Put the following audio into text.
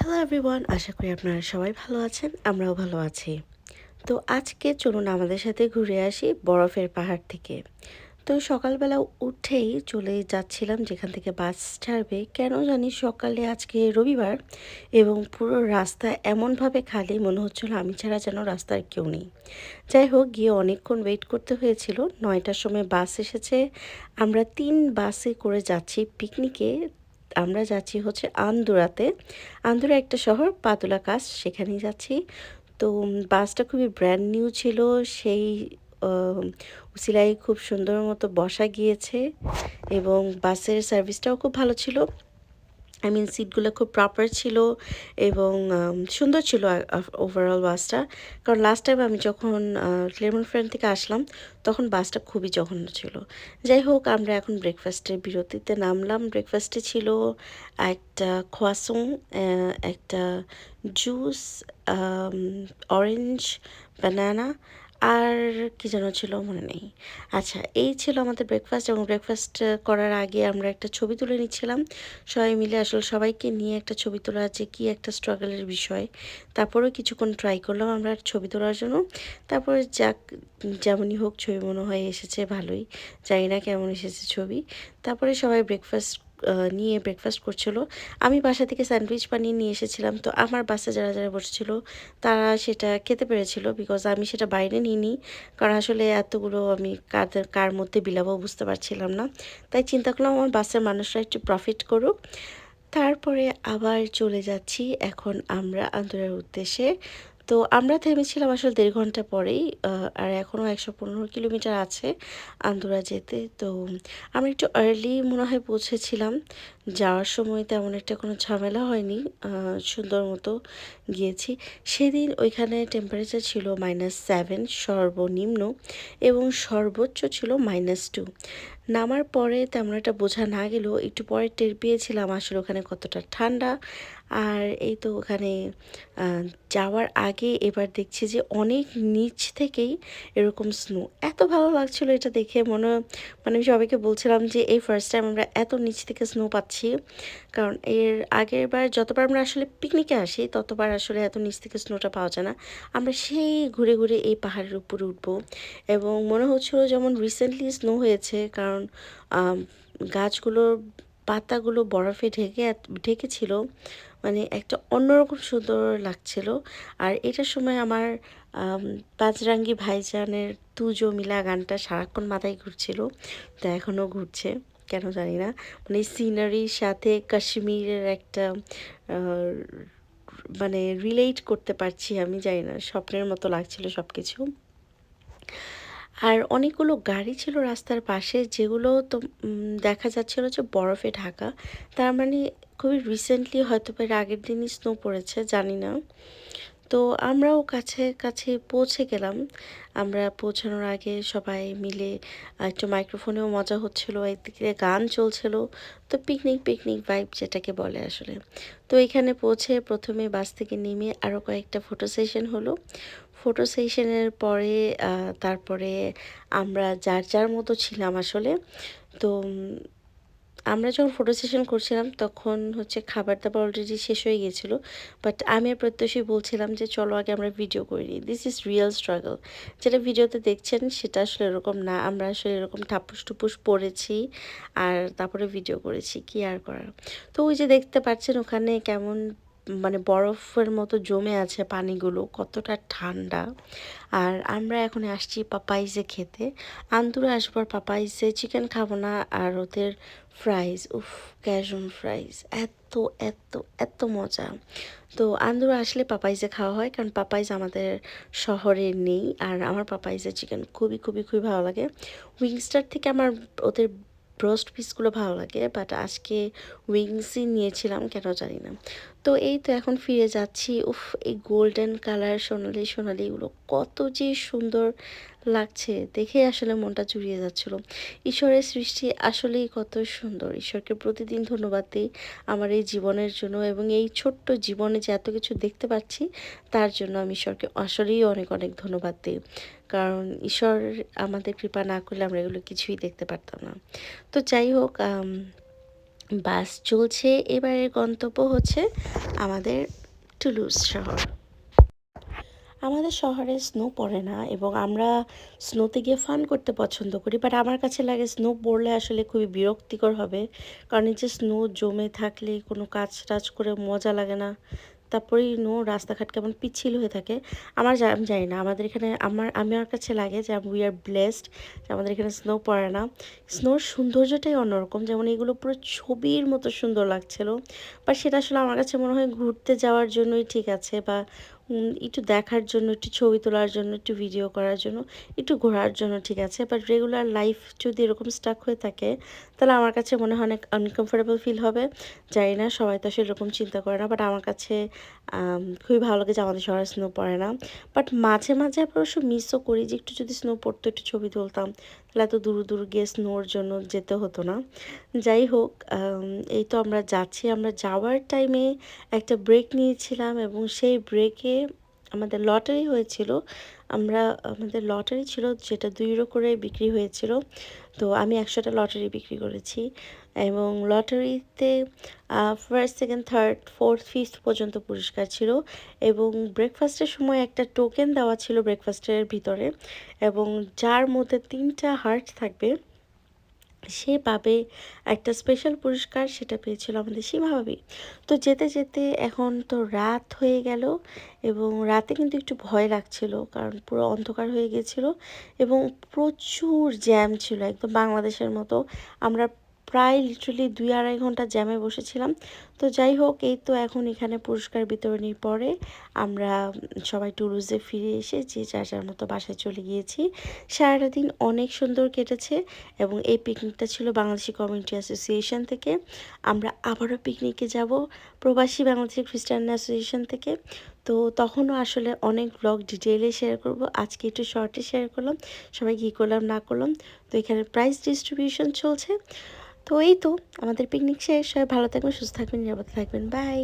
Hello everyone আশা করি আপনারা সবাই ভালো আছেন, আমরাও ভালো আছি। তো আজকে চলুন আমাদের সাথে ঘুরে আসি বরফের পাহাড় থেকে। তো সকালবেলা উঠেই চলে যাচ্ছিলাম যেখান থেকে বাস ছাড়বে। কেন জানি সকালে আজকে রবিবার এবং পুরো রাস্তা এমনভাবে খালি মনে হচ্ছিল আমি ছাড়া যেন রাস্তার কেউ নেই। যাই হোক, গিয়ে অনেকক্ষণ ওয়েট করতে হয়েছিল। নয়টার সময় বাস এসেছে। আমরা তিন বাসে করে যাচ্ছি পিকনিকে আমরা যাচ্ছি হচ্ছে আন্দুরাতে। আন্দুরা একটা শহর পাতুলা কাজ সেখানেই যাচ্ছি। তো বাসটা খুবই ব্র্যান্ড নিউ ছিল, সেই সিলাই খুব সুন্দর মতো বসা গিয়েছে এবং বাসের সার্ভিসটাও খুব ভালো ছিল। আই মিন সিটগুলো খুব প্রপার ছিল এবং সুন্দর ছিল ওভারঅল বাসটা। কারণ লাস্ট টাইম আমি যখন ক্লেমন ফ্রেন্ড থেকে আসলাম, তখন বাসটা খুবই জঘন্য ছিল। যাই হোক, আমরা এখন ব্রেকফাস্টের বিরতিতে নামলাম। ব্রেকফাস্টে ছিল একটা খোয়াসং একটা জুস অরেঞ্জ বানানা আর কি যেন ছিল মনে নেই। আচ্ছা এই ছিল আমাদের ব্রেকফাস্ট এবং ব্রেকফাস্ট করার আগে আমরা একটা ছবি তুলে নিচ্ছিলাম। সবাই মিলে আসলে সবাইকে নিয়ে একটা ছবি তোলা আছে কি একটা স্ট্রাগলের বিষয়। তারপরেও কিছুক্ষণ ট্রাই করলাম আমরা ছবি তোলার জন্য। তারপরে যাক, যেমনই হোক ছবি মনে হয় এসেছে ভালোই। জানি না কেমন এসেছে ছবি। তারপরে সবাই ব্রেকফাস্ট নিয়ে ব্রেকফাস্ট করছিল। আমি বাসা থেকে স্যান্ডউইচ বানিয়ে নিয়ে এসেছিলাম। তো আমার বাসে যারা যারা বসেছিল, তারা সেটা খেতে পেরেছিল বিকজ আমি সেটা বাইরে নিইনি। কারণ আসলে এতগুলো আমি কাদের কার মধ্যে বিলাবো বুঝতে পারছিলাম না। তাই চিন্তা করলাম আমার বাসের মানুষরা একটু প্রফিট করুক। তারপরে আবার চলে যাচ্ছি এখন আমরা আন্দোলনের উদ্দেশ্যে। তো আমরা থেমেছিলাম আসলে দেড় ঘণ্টা পরেই আর এখনও একশো পনেরো কিলোমিটার আছে আন্দোরা যেতে। তো আমরা একটু আর্লি মনে হয় পৌঁছেছিলাম। যাওয়ার সময় তেমন একটা কোনো ঝামেলা হয়নি সুন্দর মতো গিয়েছি। সেদিন ওইখানে টেম্পারেচার ছিল মাইনাস সেভেন সর্বনিম্ন এবং সর্বোচ্চ ছিল মাইনাস টু নামার পরে তেমন একটা বোঝা না গেলেও একটু পরে টের পেয়েছিলাম আসলে ওখানে কতটা ঠান্ডা। আর এই তো ওখানে যাওয়ার আগে এবার দেখছি যে অনেক নিচ থেকেই এরকম স্নো এত ভালো লাগছিল এটা দেখে, মনে মানে আমি সবাইকে বলছিলাম যে এই ফার্স্ট টাইম আমরা এত নিচ থেকে স্নো পাচ্ছি। কারণ এর আগের বার যতবার আমরা আসলে পিকনিকে আসি, ততবার আসলে এত নিচ থেকে স্নোটা পাওয়া যায় না। আমরা সেই ঘুরে ঘুরে এই পাহাড়ের উপরে উঠবো। এবং মনে হচ্ছিল যেমন রিসেন্টলি স্নো হয়েছে, কারণ গাছগুলোর পাতাগুলো বরফে ঢেকে ঢেকেছিল। মানে একটা অন্যরকম সুন্দর লাগছিল। আর এটার সময় আমার পাঁচরাঙ্গি ভাইজানের তুজো মিলা গানটা সারাক্ষণ মাথায় ঘুরছিল। তা এখনও ঘুরছে, কেন জানি না। মানে সিনারির সাথে কাশ্মীরের একটা মানে রিলেট করতে পারছি আমি, জানি না। স্বপ্নের মতো লাগছিল সব কিছু আর অনেকগুলো গাড়ি ছিল রাস্তার পাশে, যেগুলো তো দেখা যাচ্ছিল যে বরফে ঢাকা। তার মানে খুবই রিসেন্টলি হয়তো এর আগের দিনই স্নো পড়েছে, জানি না। তো আমরাও কাছে কাছে পৌঁছে গেলাম। আমরা পৌঁছানোর আগে সবাই মিলে একটু মাইক্রোফোনেও মজা হচ্ছিল, একদিকে গান চলছিল। তো পিকনিক পিকনিক ভাইব যেটাকে বলে আসলে। তো এখানে পৌঁছে প্রথমে বাস থেকে নেমে আরও কয়েকটা ফটো সেশন হলো। ফটো সেশনের পরে তারপরে আমরা যার যার মতো ছিলাম আসলে। তো আমরা যখন ফটো সেশন করছিলাম তখন হচ্ছে খাবার দাবার অলরেডি শেষ হয়ে গিয়েছিল। বাট আমি আর প্রত্যেকই বলছিলাম যে, চলো আগে আমরা ভিডিও করে নিই। দিস ইজ রিয়েল স্ট্রাগল যেটা ভিডিওতে দেখছেন সেটা আসলে এরকম না। আমরা আসলে এরকম ঠাপুস টুপুস পড়েছি আর তারপরে ভিডিও করেছি। কি আর করার? তো ওই যে দেখতে পাচ্ছেন ওখানে কেমন মানে বরফের মতো জমে আছে পানিগুলো, কতটা ঠান্ডা। আর আমরা এখন আসছি পাপাইজে খেতে। আন্দুরে আসবার পাপাইজে চিকেন খাব না, আর ওদের ফ্রাইজ উফ ক্যাজন ফ্রাইজ এত এত এত মজা। তো আন্দুরে আসলে পাপাইজে খাওয়া হয়, কারণ পাপাইজ আমাদের শহরে নেই, আর আমার পাপাইজের চিকেন খুবই খুবই খুবই ভালো লাগে। উইংস্টার থেকে আমার ওদের ব্রোস্ট পিসগুলো ভালো লাগে বাট আজকে উইংসই নিয়েছিলাম, কেন জানি না। তো এই তো এখন ফিরে যাচ্ছি। উফ, এই গোল্ডেন কালার সোনালি সোনালি এগুলো কত যে সুন্দর লাগছে। দেখে আসলে মনটা জুড়িয়ে যাচ্ছিল। ঈশ্বরের সৃষ্টি আসলেই কত সুন্দর। ঈশ্বরকে প্রতিদিন ধন্যবাদ দিই আমার এই জীবনের জন্য এবং এই ছোট্ট জীবনে যে এত কিছু দেখতে পাচ্ছি, তার জন্য আমি ঈশ্বরকে আসলেই অনেক অনেক ধন্যবাদ দিই। কারণ ঈশ্বর আমাদের কৃপা না করলে আমরা এগুলো কিছুই দেখতে পারতাম না। তো যাই হোক বাস চলছে। এবারের গন্তব্য হচ্ছে আমাদের টুলুস শহর। আমাদের শহরে স্নো পড়ে না এবং আমরা স্নোতে গিয়ে ফান করতে পছন্দ করি বাট আমার কাছে লাগে স্নো পড়লে আসলে খুবই বিরক্তিকর হবে। কারণ এই যে স্নো জমে থাকলে কোনো কাজ টাজ করে মজা লাগে না। তারপরেই নো রাস্তাঘাট কেমন পিছিল হয়ে থাকে। আমার আমি জানি না, আমাদের এখানে আমার আমার কাছে লাগে যে উই আর ব্লেসড যে আমাদের এখানে স্নো পড়ে না। স্নোর সৌন্দর্যটাই অন্যরকম, যেমন এগুলো পুরো ছবির মতো সুন্দর লাগছিল। বা সেটা আসলে আমার কাছে মনে হয় ঘুরতে যাওয়ার জন্যই ঠিক আছে বা একটু দেখার জন্য, একটু ছবি তোলার জন্য, একটু ভিডিও করার জন্য, একটু ঘোরার জন্য ঠিক আছে। বাট রেগুলার লাইফ যদি এরকম স্টাক হয়ে থাকে, তাহলে আমার কাছে মনে হয় অনেক আনকমফোর্টেবল ফিল হবে। জানি না, সবাই তো আসলে এরকম চিন্তা করে না বাট আমার কাছে খুবই ভালো লাগে যে আমাদের শহরে স্নো পড়ে না। বাট মাঝে মাঝে অবশ্য মিসও করি যে একটু যদি স্নো পড়তো, একটু ছবি তুলতাম। এত দূর দূর গিয়ে স্নোর জন্য যেতে হতো না। যাই হোক এই তো আমরা যাচ্ছি। আমরা যাওয়ার টাইমে একটা ব্রেক নিয়েছিলাম এবং সেই ব্রেকে আমাদের লটারি হয়েছিল, আমরা, আমাদের লটারি ছিল যেটা দুই ইউরো করে বিক্রি হয়েছিল, তো আমি একশোটা লটারি বিক্রি করেছি এবং লটারিতে first second third fourth fifth পর্যন্ত পুরস্কার ছিল এবং ব্রেকফাস্টের সময় একটা টোকেন দেওয়া ছিল ব্রেকফাস্টের ভিতরে এবং যার মধ্যে তিনটা হার্ট থাকবে সে পাবে একটা স্পেশাল পুরস্কার, সেটা পেয়েছিল আমাদের সীমা ভাবি। তো যেতে যেতে এখন তো রাত হয়ে গেল এবং রাতে কিন্তু একটু ভয় লাগছিল, কারণ পুরো অন্ধকার হয়ে গেছিল এবং প্রচুর জ্যাম ছিল, একদম বাংলাদেশের মতো। আমরা প্রায় লিটারালি দুই আড়াই ঘণ্টা জ্যামে বসেছিলাম। তো যাই হোক, এই তো এখন এখানে পুরস্কার বিতরণীর পরে আমরা সবাই টুরুজে ফিরে এসে যে যার যার মতো বাসায় চলে গিয়েছি। সারাটা দিন অনেক সুন্দর কেটেছে এবং এই পিকনিকটা ছিল বাংলাদেশি কমিউনিটি অ্যাসোসিয়েশন থেকে। আমরা আবারও পিকনিকে যাব, প্রবাসী বাংলাদেশি খ্রিস্টান অ্যাসোসিয়েশন থেকে। তো তখনও আসলে অনেক ব্লগ ডিটেইলে শেয়ার করব। আজকে একটু শর্টে শেয়ার করলাম, সবাই কী করলাম না করলাম। তো এখানে প্রাইস ডিস্ট্রিবিউশন চলছে। তো এই তো আমাদের পিকনিক শেষ। সবাই ভালো থাকবেন সুস্থ থাকবেন নিরাপদ থাকবেন। বাই